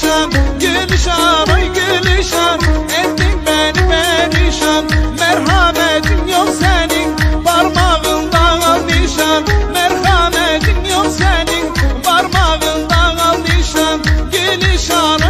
perişan Gülşan ay gülşan Ettin beni perişan Merhametin yok senin. Parmağından al nişan Merhametin yok senin. Parmağından al nişan Gülşan